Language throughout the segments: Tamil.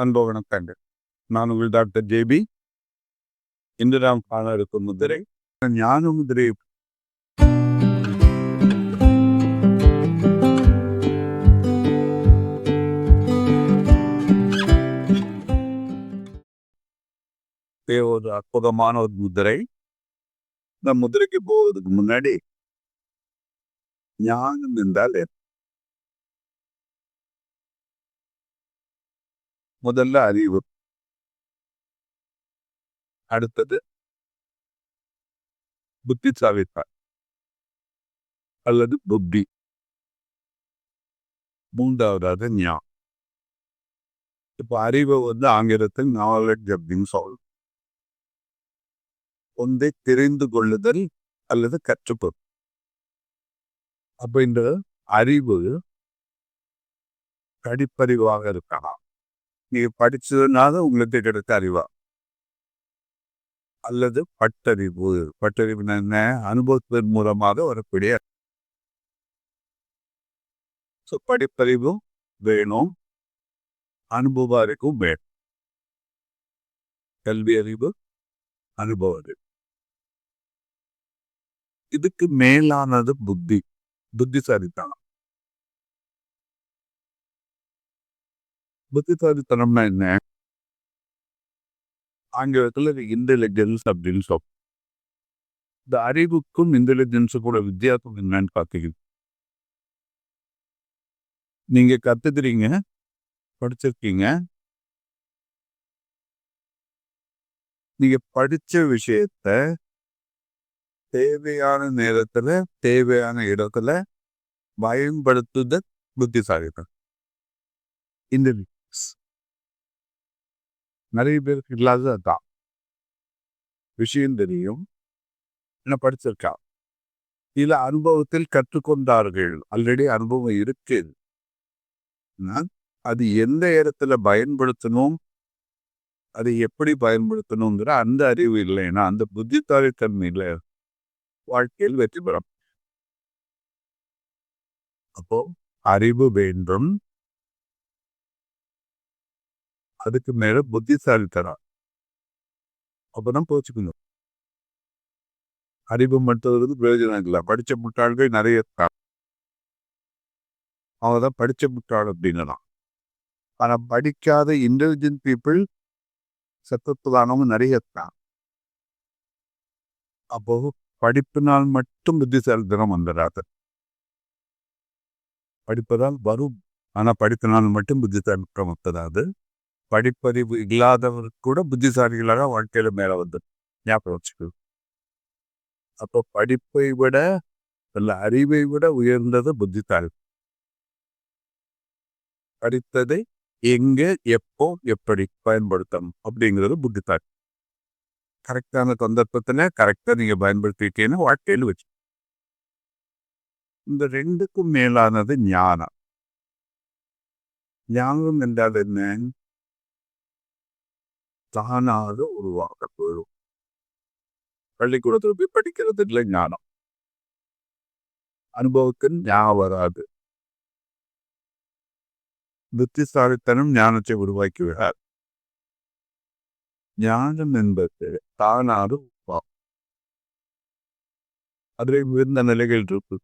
அன்பு வணக்கங்கள். நான் உங்கள் டாக்டர் ஜேபி இன்று நாம் காண இருக்கும் முதிரை. ஞான முதிரை. ஒரு அற்புதமான ஒரு முதிரை. இந்த முதிரைக்கு போவதுக்கு முன்னாடி ஞானம் என்றால் என்ன? முதல்ல அறிவு. அடுத்தது புத்திசாலித்தான் அல்லது புத்தி. மூன்றாவதாவது ஞா. இப்போ அறிவை வந்து ஆங்கிலத்தில் நாலெட் அப்படின்னு சொல்லும் ஒன்றை தெரிந்து கொள்ளுதல் அல்லது கற்றுப்பது அப்படின்ற இந்த அறிவு கடிப்பறிவாக இருக்கலாம். நீங்கள் படிச்சதுனால உங்களுக்கு கிடைத்த அறிவா? அல்லது பட்டறிவு? பட்டறிவு என்ன? அனுபவத்தின் மூலமாக வரக்கூடிய So, படிப்பறிவும் வேணும். அனுபவ அறிவும் வேணும். கல்வி அறிவு அனுபவ அறிவு. இதுக்கு மேலானது புத்தி. புத்திசாலித்தனம். புத்திசாலித்தனம்னா என்ன? ஆங்கிலத்துல இன்டெலிஜென்ஸ் அப்படின்னு சொல்லுவோம் இந்த அறிவுக்கும் இன்டெலிஜென்ஸுக்கும் கூட வித்தியாசம் என்னன்னு பார்த்தீங்க நீங்க கத்துக்கிறீங்க? படிச்சிருக்கீங்க? நீங்க படிச்ச விஷயத்த தேவையான நேரத்துல தேவையான இடத்துல பயன்படுத்துதல் புத்திசாலித்தனம். இன்டெலிஜென்ஸ் நிறைய பேருக்கு இல்லாதது அதுதான் விஷயம் தெரியும். என்ன படிச்சிருக்கா? இதில் அனுபவத்தில் கற்றுக்கொண்டார்கள். ஆல்ரெடி அனுபவம் இருக்கு. அது எந்த இடத்துல பயன்படுத்தணும்? அதை எப்படி பயன்படுத்தணுங்கிற அந்த அறிவு இல்லைன்னா அந்த புத்தித்தாரித்தன்மையில் வாழ்க்கையில் வெற்றி பெறும் அப்போ அறிவு வேண்டும். அதுக்கு மேல புத்திசாலித்தனம். அப்பதான் போச்சுக்கணும் அறிவு மட்டும் பிரயோஜனம் இல்லை. படிச்ச முட்டாள்கள் நிறைய இருக்காங்க. அவங்க தான் படிச்ச முட்டாள் அப்படிங்கலாம் ஆனா படிக்காத இன்டெலிஜென்ட் பீப்புள் சத்தத்துதானவங்க நிறைய இருக்காங்க. அப்போ படிப்பினால் மட்டும் புத்திசாலித்தனம் வந்துடாது படிப்பதால் வரும். ஆனா படிப்பினால் மட்டும் புத்திசாலித்தனம் வந்ததாது படிப்பறிவு இல்லாதவர் கூட புத்திசாலிகளாக வாழ்க்கையில மேல வந்து ஞாபகம் வச்சுக்கு. அப்போ படிப்பை விட இல்ல அறிவை விட உயர்ந்தது புத்திசாலி. படித்ததை எங்க எப்போ எப்படி பயன்படுத்தணும் அப்படிங்கிறது புத்திசாலி. கரெக்டான சந்தர்ப்பத்துல கரெக்டா நீங்க பயன்படுத்திட்டீங்கன்னா வாழ்க்கையில் வச்சு. இந்த ரெண்டுக்கும் மேலானது ஞானம். ஞானம் என்றால் என்ன? தானாக உருவாக்கப்படும் பள்ளிக்கூடத்தில் போய் படிக்கிறது இல்லை ஞானம். அனுபவத்துக்கு ஞாபகம் வராது. புத்திசாலித்தனம் ஞானத்தை உருவாக்கி விடார் ஞானம் என்பது தானாக உருவாகும். அதில் உயர்ந்த நிலைகள் இருக்கு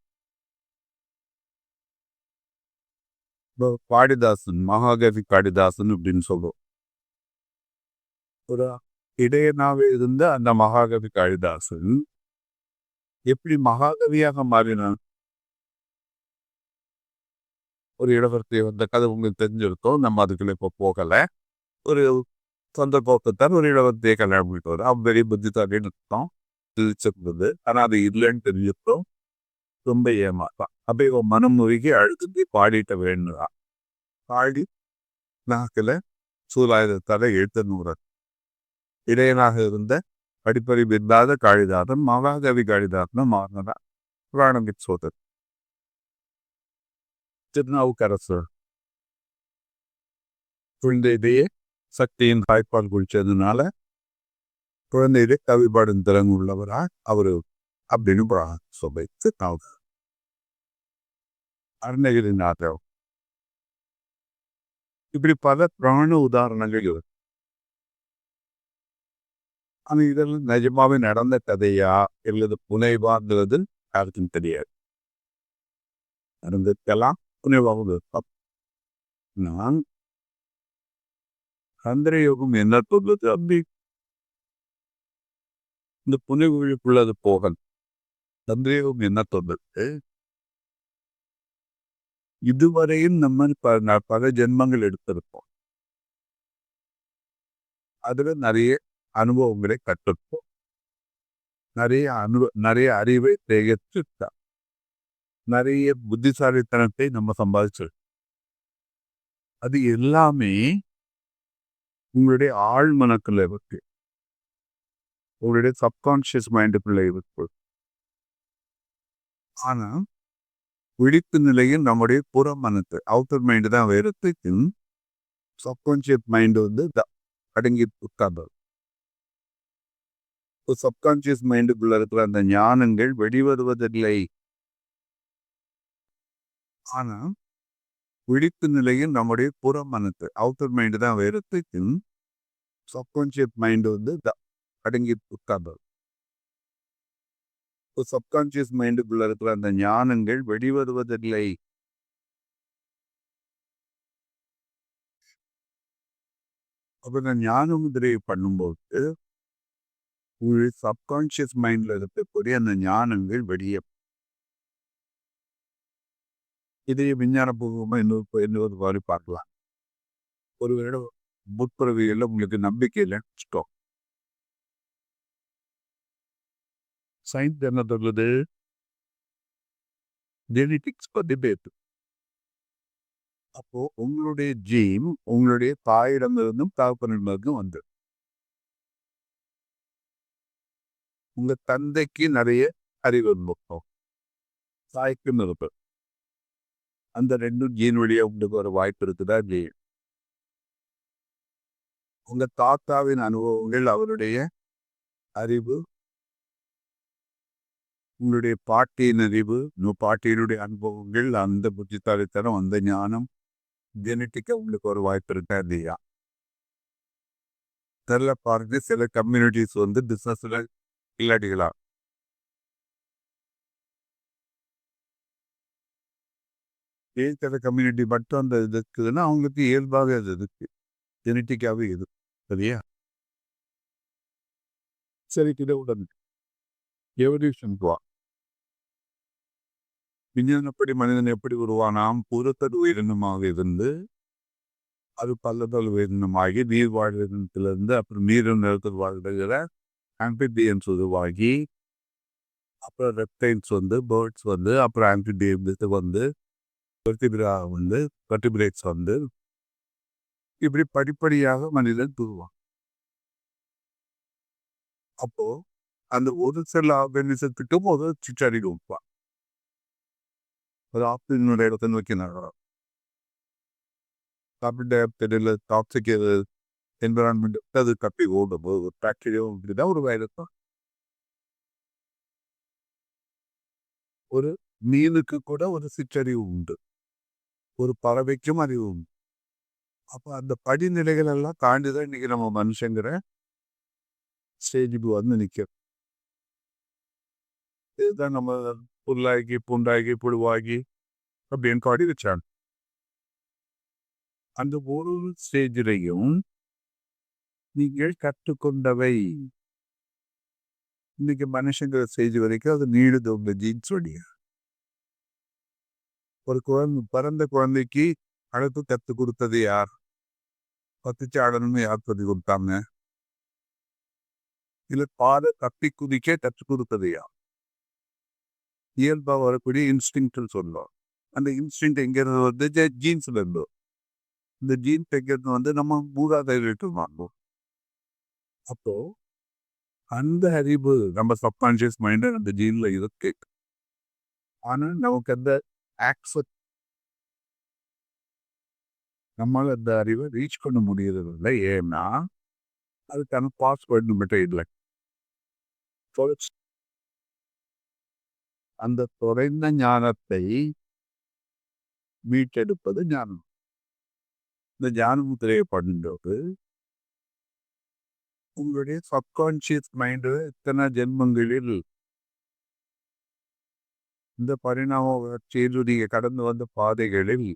பாடிதாசன் மகாகவி காளிதாசன் அப்படின்னு சொல்லுவோம் ஒரு இடையனாக இருந்த அந்த மகாகவி காளிதாசன் எப்படி மகாகவியாக மாறினான்? ஒரு இடவர்த்தி வந்த கதை உங்களுக்கு தெரிஞ்சிருக்கோம். நம்ம அதுக்குள்ள இப்போ போகல. ஒரு சொந்த போக்கத்தார் ஒரு இடவர்த்தியை கல்யாணம் பண்ணிட்டு வர அவன் பெரிய புத்திசாலின்னு இருக்கோம் தெரிஞ்சிருந்தது ஆனா அது இல்லைன்னு தெரிஞ்சிருக்கோம். ரொம்ப ஏமாத்தான். அப்போ இவன் மனம் முருகி அழுதுட்டு பாடிட்ட வேண்டுறான் பாடி நாக்கில் சூலாயுதத்தால எழுத்த நூறு இடையனாக இருந்த படிப்பறிவு இல்லாத காளிதாசன் மகாகவி காளிதாசன் மாறினதான் புராணம் சோதர் திருநாவுக்கரசர். குழந்தையிலேயே சக்தியின் தாய்ப்பால் குளிச்சதுனால குழந்தையிலே கவி திறன் உள்ளவரா அவரு அப்படின்னு புராணம் சொல்லை அருணகிரிநாதர். இப்படி பல பிராண உதாரணங்கள் இருக்கு. ஆனா இதெல்லாம் நிஜமாவே நடந்த கதையா? இல்லது புனைவாங்கிறது யாருக்கும் தெரியாது. நடந்திருக்கலாம் புனைவாகவும் நான் சந்திர யோகம் என்ன சொல்லுது அப்படி? இந்த புனைவுகளுக்குள்ளது போகல். சந்திர யோகம் என்ன சொல்லுது இதுவரையும் நம்ம ப- ந- பல ஜென்மங்கள் எடுத்திருப்போம். அதுல நிறைய அனுபவங்களை கற்றுக்கும் நிறைய அனுப நிறைய அறிவை சேகரிச்சுட்டா. நிறைய புத்திசாலித்தனத்தை நம்ம சம்பாதிச்சிருக்கோம் அது எல்லாமே உங்களுடைய ஆழ் மனக்குள்ள இருக்கு. உங்களுடைய சப்கான்ஷியஸ் மைண்டுக்குள்ள இருக்கு. ஆனா விழிப்பு நிலையில் நம்முடைய புற மனத்து அவுட்டர் மைண்டு தான். வேறு சப்கான்ஷியஸ் மைண்டு வந்து த- அடங்கி உட்கார்ந்தது. சப்கான்சியஸ் மைண்டுக்குள்ள இருக்கிற அந்த ஞானங்கள் வெளிவருவதில்லை. ஆனா விழிப்பு நிலையில் நம்முடைய புற மனத்து அவுட்டர் மைண்டு தான் வேறு சப்கான்சியஸ் மைண்டு வந்து அடங்கி உட்கார்ந்தது. சப்கான்சியஸ் மைண்டுக்குள்ள இருக்கிற அந்த ஞானங்கள் வெளிவருவதில்லை. அப்ப இந்த ஞான முதிரையை பண்ணும்போது உங்களுடைய சப்கான்ஷியஸ் மைண்ட்ல இருக்கக்கூடிய அந்த ஞானங்கள் வெளியே. இதையே விஞ்ஞான பூர்வமா இன்னொரு இன்னொரு மாதிரி பார்க்கலாம். ஒரு முற்பிறவிகளில் உங்களுக்கு நம்பிக்கை இல்லைன்னு வச்சுக்கோ சயின்ஸ் என்ன சொல்லுது? ஜெனட்டிக்ஸ் பற்றி பேசு அப்போ உங்களுடைய ஜீம் உங்களுடைய தாயிடமிருந்தும் தகப்பனிடமிருந்தும் வந்து. உங்க தந்தைக்கு நிறைய அறிவு இருக்கும் தாய்க்கும் இருக்கு அந்த ரெண்டும் ஜீன் வழியா உங்களுக்கு ஒரு வாய்ப்பு இருக்குதா இல்லையா? உங்க தாத்தாவின் அனுபவங்கள் அவருடைய அறிவு. உங்களுடைய பாட்டியின் அறிவு பாட்டியினுடைய அனுபவங்கள் அந்த புத்திசாலித்தனம் அந்த ஞானம் ஜெனட்டிக்கா உங்களுக்கு ஒரு வாய்ப்பு இருக்கா இல்லையா? தெரியல பாருங்க. சில கம்யூனிட்டிஸ் வந்து பிசினஸ்ல இல்லாட்டிகளா? ஏன் கம்யூனிட்டி மட்டும் அந்த இது இருக்குதுன்னா அவங்களுக்கு இயல்பாகவே அது இருக்கு. ஜெனட்டிக்காகவே இது சரியா? சரி கிட்ட உடனே. எவல்யூஷன் வா? விஞ்ஞானப்படி மனிதன் எப்படி உருவானாம்? புறத்தடு உயிரினமாக இருந்து அது பல்லதல் உயிரினமாகி நீர் வாழ்வினத்திலிருந்து அப்புறம் நீரின் நிலத்தில் வாழ்கிற ஆம்பிபியன்ஸ் உருவாகி அப்புறம் ரெப்டைல்ஸ் வந்து பேர்ட்ஸ் வந்து அப்புறம் ஆம்பிபியன்ஸ் வந்து வெர்டிபிரா வந்து வெர்டிபிரேட்ஸ் வந்து இப்படி படிப்படியாக மனிதன் தூவான் அப்போ அந்த ஒரு செல் ஆர்கனிசத்துக்கும் ஒரு சிச்சடி கொடுப்பான் ஒரு ஆப்டினுடைய இடத்தை நோக்கி நடக்கும் கார்பன் டை ஆக்சைடில் டாக்ஸிக் என்விரான்மெண்ட் அது கப்பி ஓடும் போது ஒரு பாக்டீரியாவும் இப்படிதான் ஒரு வைரஸ் ஒரு மீனுக்கு கூட ஒரு சிற்றறிவு உண்டு. ஒரு பறவைக்கும் அறிவு உண்டு. அப்போ அந்த படிநிலைகள் எல்லாம் தாண்டி தான் இன்னைக்கு நம்ம மனுஷங்கிற ஸ்டேஜுக்கு வந்து நிற்கிறோம் இதுதான் நம்ம புல்லாகி புண்டாகி புழுவாகி அப்படின்னு காடி வச்சாங்க அந்த ஒரு ஸ்டேஜிலையும் நீங்கள் கற்றுக்கொண்டவை. இன்னைக்கு மனுஷங்கிற செய்தி வரைக்கும் அது நீடுது உங்க ஜீன்ஸ் வழியா. ஒரு குழந்தை பிறந்த குழந்தைக்கு அழகு கத்து கொடுத்தது யார்? பத்துச்சு ஆடணும்னு யார் சொல்லி கொடுத்தாங்க? இல்ல பாத தப்பி குதிக்க கற்றுக் கொடுத்தது யார்? இயல்பா வரக்கூடிய இன்ஸ்டிங்க்ட் சொல்லுவோம் அந்த இன்ஸ்டிங் எங்க வந்து ஜீன்ஸ்ல இருந்து. இந்த ஜீன்ஸ் எங்கிறது வந்து நம்ம மூதாதைகளுக்கு வாங்குவோம். அப்போ அந்த அறிவு நம்ம சப்கான்சியஸ் மைண்ட் அந்த ஜீன்ல இருக்கு. ஆனா நமக்கு அந்த ஆக்செப்ட் நம்மளால் அந்த அறிவை ரீச் பண்ண முடியறதில்லை ஏன்னா அதுக்கான பாஸ்வேர்டு மட்டும் இல்லை. அந்த தொலைந்த ஞானத்தை மீட்டெடுப்பது ஞானம். இந்த ஞான முத்திரையை பண்ணும்போது உங்களுடைய சப்கான்சியஸ் மைண்டு இத்தனை ஜென்மங்களில் இந்த பரிணாம வளர்ச்சியில் கடந்து வந்த பாதைகளில்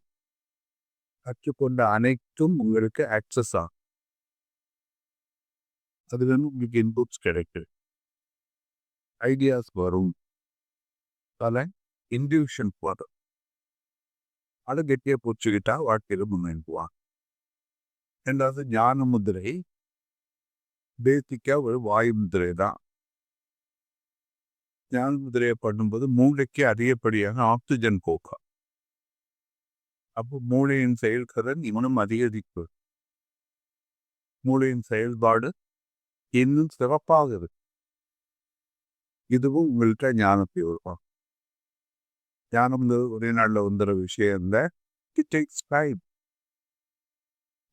கற்றுக்கொண்ட அனைத்தும் உங்களுக்கு ஆக்சஸ் ஆகும் அதுலேருந்து உங்களுக்கு இன்புட்ஸ் கிடைக்கும். ஐடியாஸ் வரும். பல இன்டியூஷன் வரும். அதை கெட்டியாக பிடிச்சிக்கிட்டா வாழ்க்கையில் முன்னேறுவான். ரெண்டாவது ஞான முதிரை. பேசிக்கா ஒரு வாயு முதிரை தான். ஞான முதிரையை பண்ணும்போது மூளைக்கு அதிகப்படியாக ஆக்சிஜன் போக்கா அப்போ மூளையின் செயல்திறன் இன்னும் அதிகரிப்பு. மூளையின் செயல்பாடு இன்னும் சிறப்பாகுது இதுவும் உங்கள்கிட்ட ஞானத்தை உருவாக்கும். ஞானம் ஒரே நாளில் வந்துற விஷயம் இந்த இட் டேக்ஸ் டைம்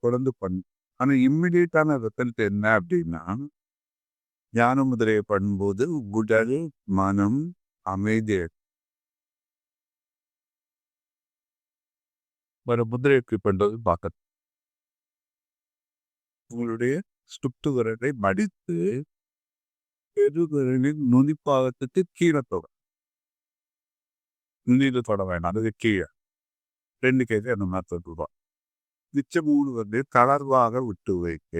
தொடர்ந்து பண்ணு. ஆனால் இம்மிடியட்டான ரிசல்ட் என்ன அப்படின்னா ஞான முதிரையை பண்ணும்போது உடல் மனம் அமைதி ஒரு முதிரை எப்படி பண்றது பார்க்க உங்களுடைய சுட்டு விரலை மடித்து பெருவிரலின் நுனிப்பாகத்துக்கு கீழே தொட. நுனியில தொட வேண்டாம் அதுக்கு கீழே. ரெண்டு கேஜி அந்த மாதிரி தொட்டுருவான் மிச்ச மூணு வந்து தளர்வாக விட்டு வைக்க.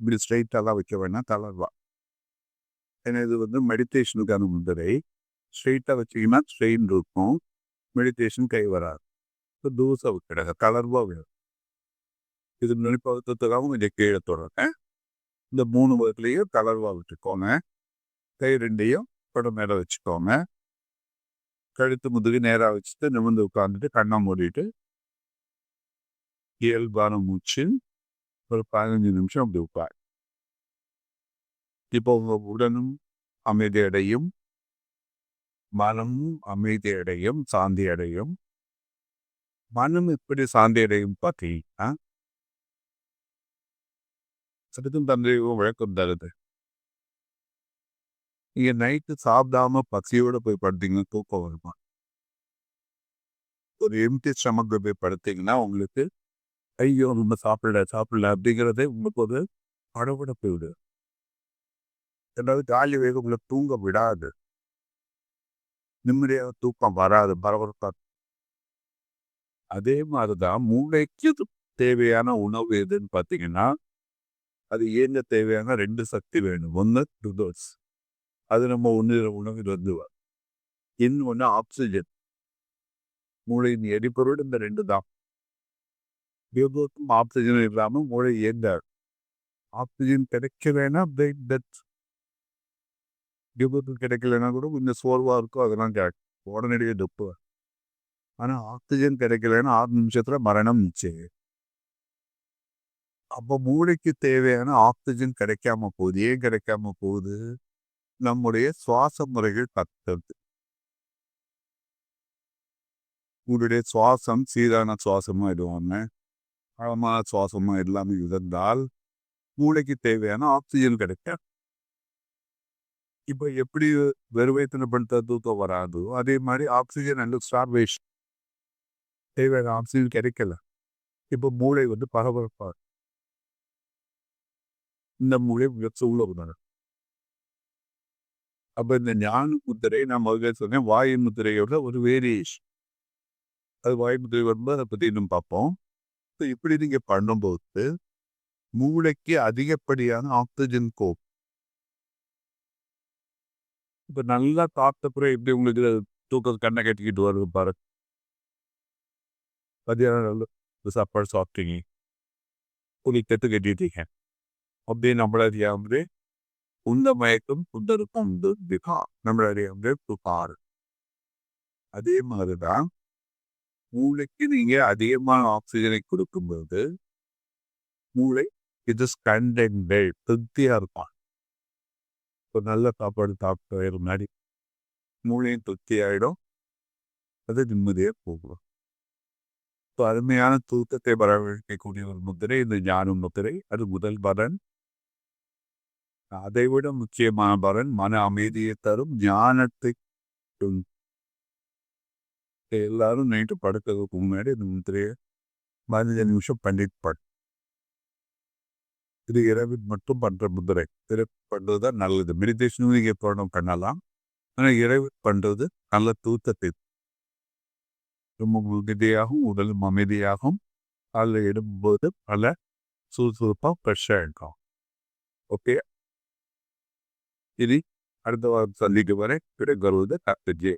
இப்படி ஸ்ட்ரைட்டாக வைக்க வேணாம் தளர்வா. ஏன்னா இது வந்து மெடிடேஷனுக்கான முதிரை ஸ்ட்ரெயிட்டாக வச்சிங்கன்னா ஸ்ட்ரெயின் இருக்கும். மெடிடேஷன் கை வராது. இப்போ தூசை விட்டுடுங்க தளர்வாக வேணும் இது நுனிப்பகுத்தத்துக்காக கொஞ்சம் கீழே தொடங்க. இந்த மூணு விதத்துலேயும் தளர்வாக விட்டுக்கோங்க. கை ரெண்டையும் படம் மேலே வச்சுக்கோங்க. கழுத்து முதுகு நேராக வச்சுட்டு நிமிர்ந்து உட்காந்துட்டு கண்ணை மூடிட்டு இயல்பான மூச்சு ஒரு பதினஞ்சு நிமிஷம் அப்படி வைப்பார் இப்போ உங்கள் உடனும் அமைதியடையும் மனமும் அமைதியடையும் சாந்தி அடையும் மனம் எப்படி சாந்தி அடையும் பார்த்தீங்கன்னா சதுக்கும் தந்தையும் விளக்கம் தருது நீங்க நைட்டு சாப்பிடாம பசியோட போய் படுத்தீங்கன்னா தூக்கம் வருமா ஒரு எம்டி ஸ்டமக்கில் போய் படுத்தீங்கன்னா உங்களுக்கு ஐயோ! நம்ம சாப்பிடல சாப்பிடல அப்படிங்கிறதே உங்களுக்கு ஒரு படபட விடு. ரெண்டாவது காலி வேக உங்களை தூங்க விடாது. நிம்மதியாக தூக்கம் வராது பரபரப்பா அதே மாதிரிதான் மூளைக்கு தேவையான உணவு எதுன்னு பார்த்தீங்கன்னா அது ஏங்க தேவையான ரெண்டு சக்தி வேணும். ஒன்று டுதோஸ் அது நம்ம ஒன்று உணவில் வந்து இன்னொன்று ஆக்சிஜன். மூளையின் எரிபொருள் இந்த ரெண்டு தான். எப்போதும் ஆக்சிஜன் இல்லாமல் மூளை இயங்காது ஆக்சிஜன் கிடைக்கலைன்னா பிரெயின் டெத் விபத்து கிடைக்கலன்னா கூட கொஞ்சம் சோர்வாக இருக்கும் அதெல்லாம் கிடைக்கும் உடனடியே டெப்பு ஆனால் ஆக்சிஜன் கிடைக்கலன்னா ஆறு நிமிஷத்தில் மரணம் நிச்சயம் அப்போ மூளைக்கு தேவையான ஆக்சிஜன் கிடைக்காம போகுது ஏன் கிடைக்காம போகுது நம்முடைய சுவாச முறைகள் கத்துறது உங்களுடைய சுவாசம் சீரான சுவாசமாக இடுவாங்க ஆழமாக சுவாசமா எல்லாமே இருந்தால் மூளைக்கு தேவையான ஆக்சிஜன் கிடைக்காது இப்போ எப்படி வெறுவைத்தனப்படுத்த தூக்கம் வராதோ அதே மாதிரி ஆக்சிஜன் அண்ட் ஸ்டார்வேஷன் தேவையான ஆக்சிஜன் கிடைக்கல. இப்போ மூளை வந்து பரபரப்பா இந்த மூளை மிக உள்ள உணரும். அப்ப இந்த ஞான முத்திரை நான் முதல்ல சொன்னேன் வாயு முத்திரையோட ஒரு வேரியேஷன் அது வாயு முத்திரை வரும்போது அதை பத்தி இன்னும் பார்ப்போம். இப்படி நீங்க பண்ணும்போது மூளைக்கு அதிகப்படியான ஆக்சிஜன் கோப் இப்ப நல்லா சாப்பிட்ட பிறகு எப்படி உங்களுக்கு தூக்கம் கண்ணை கட்டிக்கிட்டு வருது பாரு. மதியானம் நல்ல சாப்பாடு சாப்பிட்டீங்க. புளி தட்டு கட்டிட்டீங்க. அப்படியே நம்மள அறியாமலே உந்த மயக்கம் புத்தருக்கும் நம்மள அறியாமலே புகார் அதே மாதிரிதான் மூளைக்கு நீங்க அதிகமான ஆக்சிஜனை கொடுக்கும்போது மூளை இது ஸ்கண்டெண்டட் திருப்தியா இருப்பான் இப்போ நல்ல சாப்பாடு சாப்பிட்டு முன்னாடி மூளையும் திருப்தி ஆயிடும் அது நிம்மதியாக போகும். இப்போ அருமையான தூக்கத்தை வரவழைக்கக்கூடிய ஒரு முத்திரை இந்த ஞானம் முத்திரை அது முதல் பலன். அதை விட முக்கியமான பலன் மன அமைதியை தரும் ஞானத்தை எல்லாரும் நைட்டு படுக்கிறதுக்கு முன்னாடி இந்த முத்திரையை பதினஞ்சு நிமிஷம் பண்ணிட்டு படு இது இரவில் மட்டும் பண்ற முதிரை. இரவு பண்றதுதான் நல்லது. மெடிடேஷனும் நீங்க எப்போ பண்ணலாம். ஆனால் இரவு பண்றது நல்ல தூக்கத்தை ரொம்ப உறுதியாகவும் உடலும் அமைதியாகும் அதில் இடும்போது பல சுறுசுறுப்பாக ஃப்ரெஷ்ஷாக இருக்கும் ஓகே இனி அடுத்த வாரம் சந்திக்கு வரை விடைபெறுவது டாக்டர் ஜே